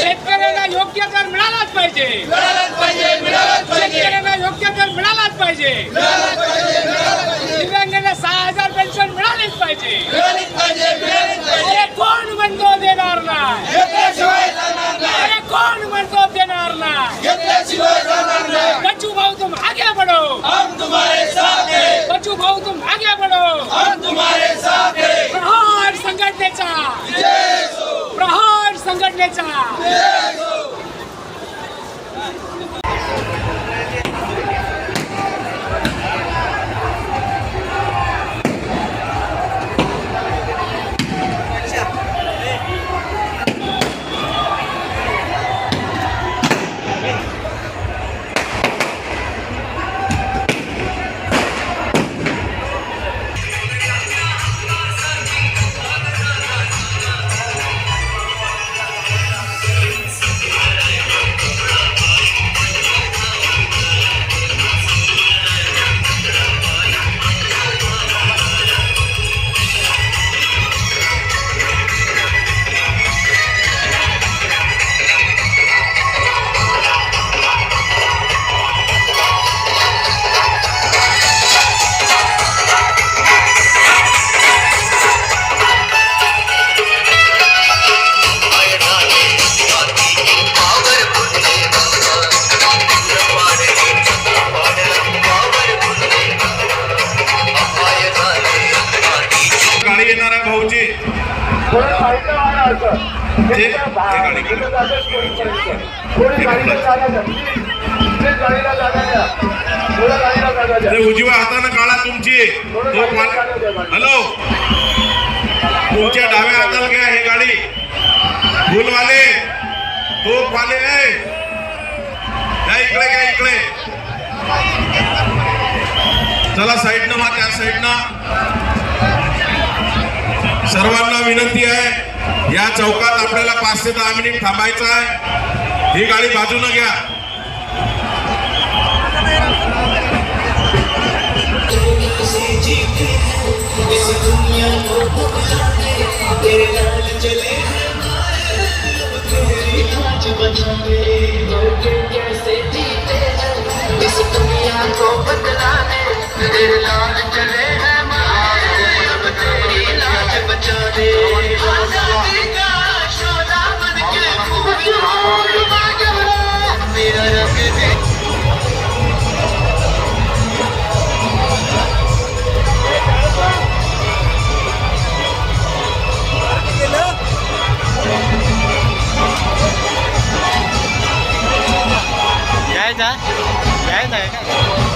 शेतकऱ्यांना योग्य दर मिळालाच पाहिजे. शेतकऱ्यांना योग्य दर मिळालाच पाहिजे. दिव्यांगांना सहा हजार पेन्शन मिळालीच पाहिजे. कोण म्हणतो देणार नाही? अरे कोण म्हणतो देणार नाही? बच्चू भाऊ तुम आगे बढ़ो. बच्चू भाऊ तुम आगे बढ़ो. हम तुम्हारे साथ संघटनेचा. प्रहार संघटनेचा. उजव्या हातानं काढा तुमची. हॅलो. तुमच्या डाव्या हाताला घ्या ही गाडी. फुलवाले तोफवाले ए. या इकडे घ्या इकडे. चला साईडनं वा त्या साईडनं. सर्वांना विनंती आहे या चौकात आपल्याला पाच ते दहा मिनिट थांबायचं आहे. ही गाडी बाजूनं घ्या. इस दुनिया को हो, बदलाने तेरे लाल चले जायचा जायचं आहे काय